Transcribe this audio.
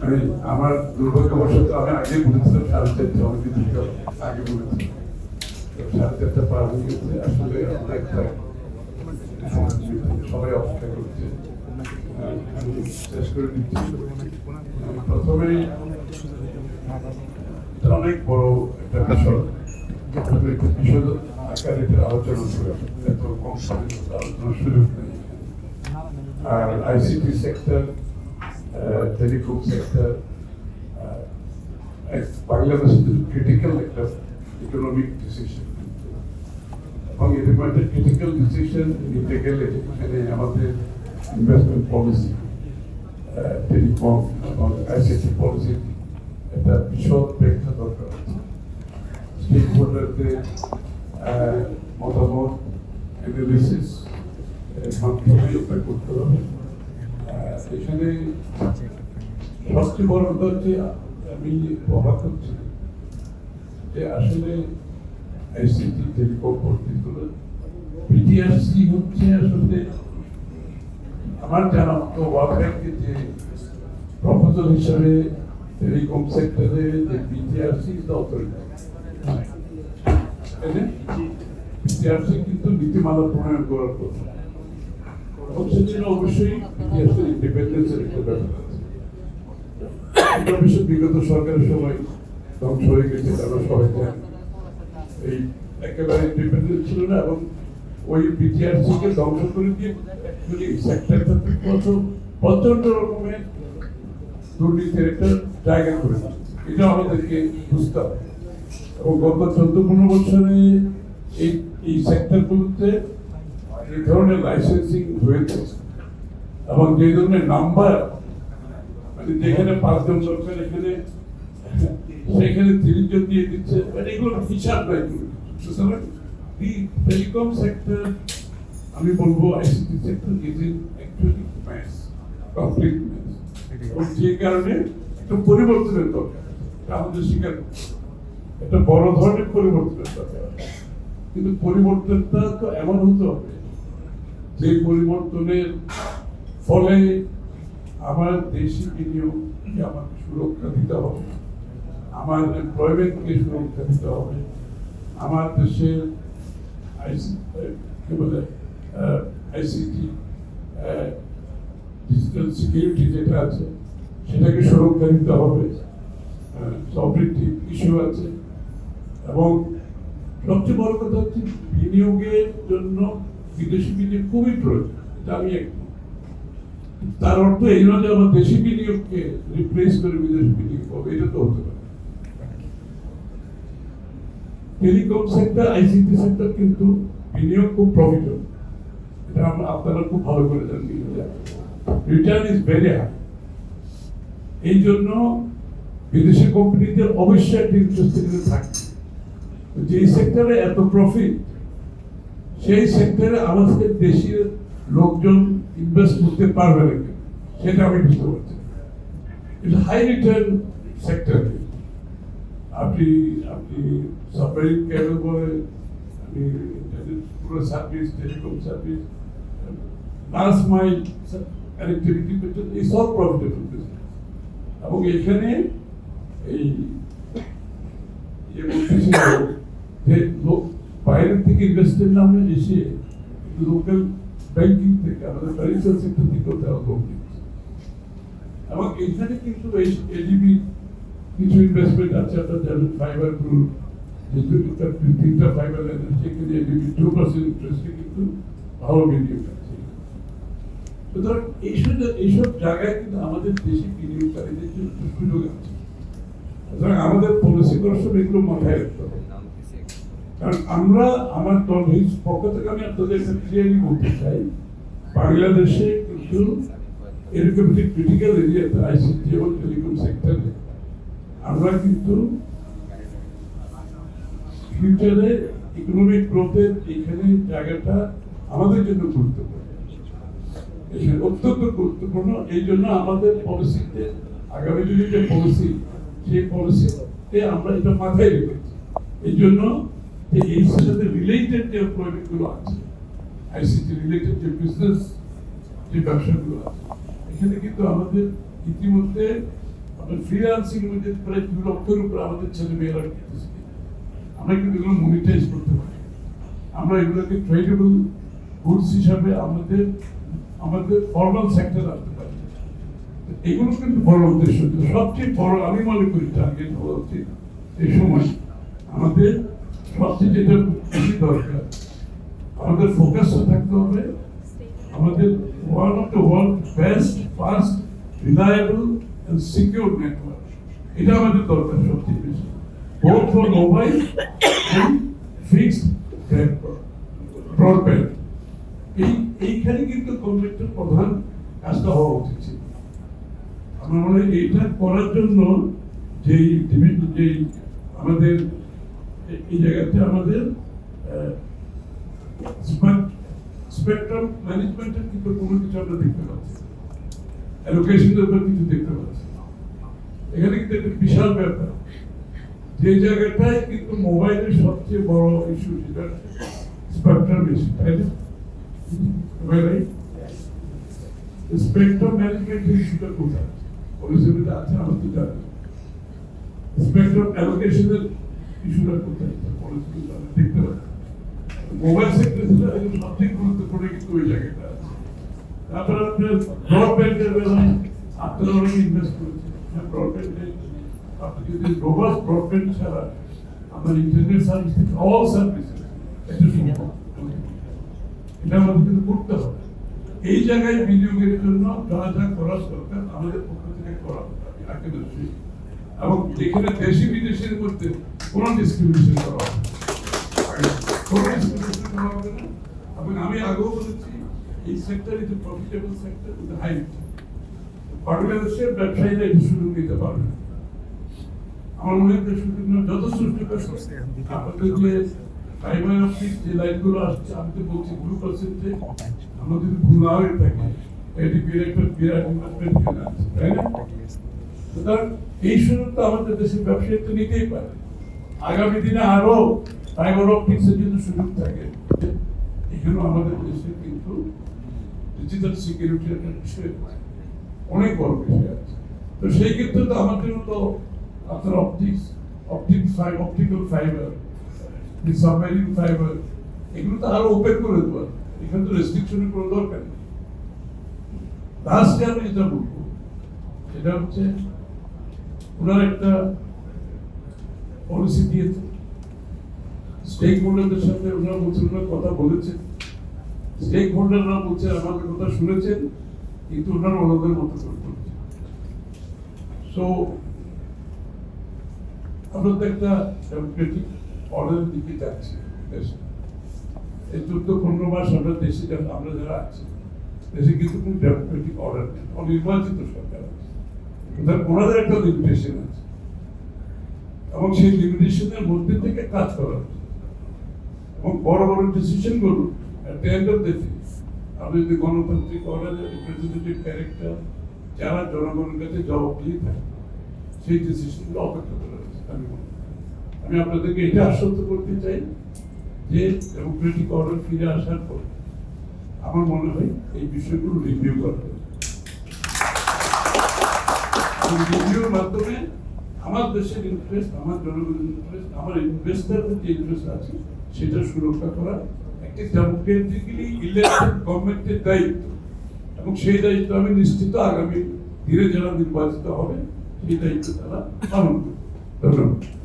মানে আমার দুর্ভাগ্যবশত আমি আগে বলেছিলাম সাড়ে চারটে, অনেক কিছু আগে বলেছি সাড়ে চারটা পার হয়ে গেছে, আসলে সবাই অপেক্ষা করছে। অনেক বড় একটা বিষয় বিশদ আকারে আলোচনা করে এত কম আর আইসিটি সেক্টর টেলিকম সেক্টর বাংলাদেশের ক্রিটিক্যাল একটা ইকোনমিক ডিসিশন এবং এরকম একটা ক্রিটিক্যাল ডিসিশন নিতে গেলে এখানে আমাদের ইনভেস্টমেন্ট পলিসি টেলিকম এবং আইসিটি পলিসি একটা বিশদ ব্যাখ্যা দরকার আছে স্টেক হোল্ডারদের মতামত অ্যানালিসিস মাধ্যমে করতে হবে এখানে সবচেয়ে বড় কথা হচ্ছে আমি অবাক হচ্ছি। যে আসলে আইসিটি টেলিকম পদ্ধতিগুলো পিটিআরসি হচ্ছে আসলে আমার জানা মতো ওয়ার্ল্ড ব্যাংকের যে প্রপোজাল হিসাবে টেলিকম সেক্টরে যে অথরিটি পিটিআরসি কিন্তু নীতিমালা প্রণয়ন করার কথা। অবশ্যই ইন্ডিপেন্ডেন্সের একটা ব্যাপার আছে। বিগত সরকারের সময় ধ্বংস হয়ে গেছে, তারা সবাই এই একেবারে ইন্ডিপেন্ডেন্ট ছিল না এবং ওই বিটিআরসি কে ধ্বংস করে দিয়ে অ্যাকচুয়ালি সেক্টরটা প্রচণ্ড রকমের দুর্নীতির একটা জায়গা করে এটা আমাদেরকে বুঝতে হবে। এবং গত চোদ্দ পনেরো বছরে এই এই সেক্টরগুলোতে এই ধরনের লাইসেন্সিং হয়েছে। এবং যে ধরনের নাম্বার মানে যেখানে পাঁচজন দরকার এখানে, সেখানে তিরিশ জন দিয়ে দিচ্ছে মানে এগুলো হিসাব নাই দি টেলিকম সেক্টর আমি বলব ICT sector is in actually complete যে কারণে একটা পরিবর্তনের দরকার আমাদের স্বীকার একটা বড় ধরনের পরিবর্তনের দরকার। কিন্তু পরিবর্তনটা তো এমন হতে হবে, যে পরিবর্তনের ফলে আমার দেশি বিনিয়োগকে আমাকে সুরক্ষা দিতে হবে, আমার এমপ্লয়মেন্টকে সুরক্ষা দিতে হবে, আমার দেশের কি বলে আইসিটি ডিজিটাল সিকিউরিটি যেটা আছে, সেটাকে সুরক্ষা দিতে হবে। সবৃদ্ধি ইস্যু আছে। এবং সবচেয়ে বড় কথা হচ্ছে বিনিয়োগের জন্য বিদেশি বিনিয়োগ খুবই প্রয়োজন, এটা আমি একমত। তার অর্থ এই নয় যে আমার দেশি বিনিয়োগকে রিপ্লেস করে বিদেশি বিনিয়োগ হবে এটা তো হতে পারে। টেলিকম সেক্টর আইসিটি সেক্টর কিন্তু বিনিয়োগ খুব প্রফিটেবল এটা আমরা আপনারা খুব ভালো করে রিটার্ন ইজ ভেরি হাই এই জন্য বিদেশি কোম্পানিদের অবশ্যই একটা ইন্টারেস্ট থাকে যে সেক্টরে এত প্রফিট সেই সেক্টরে আমাদের দেশের লোকজন ইনভেস্ট করতে পারবে না কেন? সেটা আমি বুঝতে পারছি। এটা হাই রিটার্ন সেক্টর আপনি আপনি সাবমেরিন কেবল বলে, আপনি পুরো service telecom service last mile connectivity পর্যন্ত এই সব প্রফিটেবল বিজনেস এবং এখানে এই যে বলতেছি যে লোক বাইরের থেকে ইনভেস্টের নামে এসে লোকাল ব্যাংকিং থেকে আমাদের ফাইন্যান্সিয়াল সেক্টর থেকেও লোক নিচ্ছে এবং এখানে কিন্তু এডিবি কিছু ইনভেস্টমেন্ট আছে, আপনার জানেন ফাইবার গ্রুপ তিনটা ফাইবার সেখানে এডিবি টু পার্সেন্ট ইন্টারেস্টে কিন্তু ভালো বিনিয়োগ আছে। সুতরাং এইসব এইসব জায়গায় কিন্তু আমাদের দেশি বিনিয়োগকারীদের জন্য সুযোগ আছে। সুতরাং আমাদের পলিসি করার সময় এগুলো মাথায় রাখতে হবে। কারণ আমরা, আমার দল পক্ষ থেকে আমি আপনাদের ক্লিয়ারলি বলতে চাই। বাংলাদেশে কিন্তু এরকম একটি ক্রিটিক্যাল এরিয়াতে আইসিটি এবং টেলিকম সেক্টরে আমরা কিন্তু ফিউচারে ইকোনমিক গ্রোথের এখানে জায়গাটা আমাদের জন্য গুরুত্বপূর্ণ। অত্যন্ত গুরুত্বপূর্ণ। এই জন্য আমাদের পলিসিতে আগামী দিনে যে পলিসি সেই পলিসিতে আমরা এটা মাথায় রেখেছি। এই জন্য এই সাথে রিলেটেড যে এমপ্লয়মেন্টগুলো আছে আইসিটি রিলেটেড যে বিজনেস যে ব্যবসাগুলো আছে, এখানে কিন্তু আমাদের ইতিমধ্যে ফ্রিল্যান্সিং মধ্যে প্রায় দু লক্ষের উপর আমাদের ছেলে মেয়েরা আমরা কিন্তু এগুলো মনিটাইজ করতে পারি। আমরা এগুলোকে ট্রেডেবল গুডস হিসাবে আমাদের আমাদের ফর্মাল সেক্টর আনতে পারি। এগুলো কিন্তু বড় উদ্দেশ্য। সবচেয়ে বড় আমি মনে করি টার্গেট হওয়া উচিত এই সময় আমাদের যেটা বেশি দরকার। আমাদের ফোকাসটা থাকতে হবে। আমাদের one of the world best fast reliable and secure network এটা আমাদের দরকার সবচেয়ে বেশি। Both for mobile fixed broadband এই, এইখানে কিন্তু গভর্নমেন্টের প্রধান কাজটা হওয়া উচিত ছিল। আমার মনে হয় এইটা করার জন্য যেই যেই আমাদের এই জায়গাতে আমাদের স্পেকট্রাম ম্যানেজমেন্টের কিন্তু কোনো কিছু আমরা দেখতে পাচ্ছি অ্যালোকেশনের উপর কিছু দেখতে পাচ্ছি এখানে কিন্তু একটা বিশাল ব্যাপার। যে জায়গাটায় কিন্তু মোবাইলের সবচেয়ে বড় ইস্যু সেটা স্পেকট্রাম ইস্যু তাই না? স্পেকট্রাম ম্যানেজমেন্ট ইস্যুটা কোথায়? পলিসিতে আছে, আমার তো জানি। স্পেকট্রাম অ্যালোকেশনের ইস্যুটা কোথায় পলিসিতে আমি দেখতে পাচ্ছি মোবাইল সেক্টর সবচেয়ে গুরুত্বপূর্ণ কিন্তু ওই জায়গাটা আছে। তারপর আপনার ব্রডব্যান্ডের বেলায় আপনারা অনেক ইনভেস্ট করেছেন ব্রডব্যান্ডে আপনি যদি রোবাস ব্রডব্যান্ড ছাড়া আপনার ইন্টারনেট সার্ভিস অল সার্ভিসেস এটা আমাদের কিন্তু করতে হবে। এই জায়গায় বিনিয়োগের জন্য যা যা করার দরকার আমাদের পক্ষ থেকে করা। হবে এবং যেখানে দেশি বিদেশের মধ্যে করা আমি আগেও বলেছি, এই sector is profitable sector with high ব্যবসায়ীরা সুযোগ নিতে পারবে আমার মনে হয় সুযোগ আপনাদের যে ফাইবার অপটিক যে লাইনগুলো আসছে, আমি তো বলছি ব্লু পার্সেন্টে আমরা যদি ভুল হয়ে থাকি এটি বিরাট বিরাট ইনভেস্টমেন্ট তাই না? সুতরাং এই আমাদের দেশের ব্যবসায়ী তো নিতেই পারে। আগামী দিনে আরও অপটিক্সের যদি সুযোগ থাকে। এখানে আমাদের দেশে কিন্তু ডিজিটাল সিকিউরিটির একটা বিষয় অনেক বড় বিষয় আছে। তো সেই ক্ষেত্রে তো আমাদের তো আপনার optics optic optical fibre submarine fibre এগুলো তো আরও ওপেন করে দেওয়া। এখানে তো রেস্ট্রিকশনের কোনো দরকার নেই। লাস্টে আমি যেটা বলব, সেটা হচ্ছে ওনার একটা পলিসি দিয়েছে স্টেক হোল্ডারদের সাথে ওনারা বলছেন ওনার কথা বলেছেন। স্টেক হোল্ডাররা বলছেন আমাদের কথা শুনেছেন, কিন্তু ওনারা ওনাদের মতো করে সো আমরা তো একটা ডেমোক্রেটিক অর্ডারের দিকে যাচ্ছি এই চোদ্দ পনেরো মাস আমরা দেশে আমরা যারা আছি, দেশে কিন্তু কোনো ডেমোক্রেটিক অর্ডার নেই, অনির্বাচিত সরকার আছে। ওনাদের একটা লিমিটেশন আছে। এবং সেই লিমিটেশনের মধ্যে থেকে কাজ করা। এবং বড় বড় ডিসিশনগুলো আপনি যদি গণতান্ত্রিক অর্ডারের রিপ্রেজেন্টেটিভ ক্যারেক্টার যারা জনগণের কাছে জবাবদিহি থাকে, সেই ডিসিশনগুলো অপেক্ষা করে আমি আমি আপনাদেরকে এটা আশ্বস্ত করতে চাই যে ডেমোক্রেটিক অর্ডার ফিরে আসার পর আমার মনে হয় এই বিষয়গুলো রিভিউ করা হবে রিভিউর মাধ্যমে আমার দেশের ইন্টারেস্ট আমার জনগণের ইন্টারেস্ট আমার ইনভেস্টারদের যে ইন্টারেস্ট আছে, সেটা সুরক্ষা করা একটি ডেমোক্রেটিক্যালি ইলেকটেড গভর্নমেন্টের দায়িত্ব। এবং সেই দায়িত্ব আমি নিশ্চিত আগামী ধীরে যারা নির্বাচিত হবে, সেই দায়িত্ব তারা পালন করবে। ধন্যবাদ।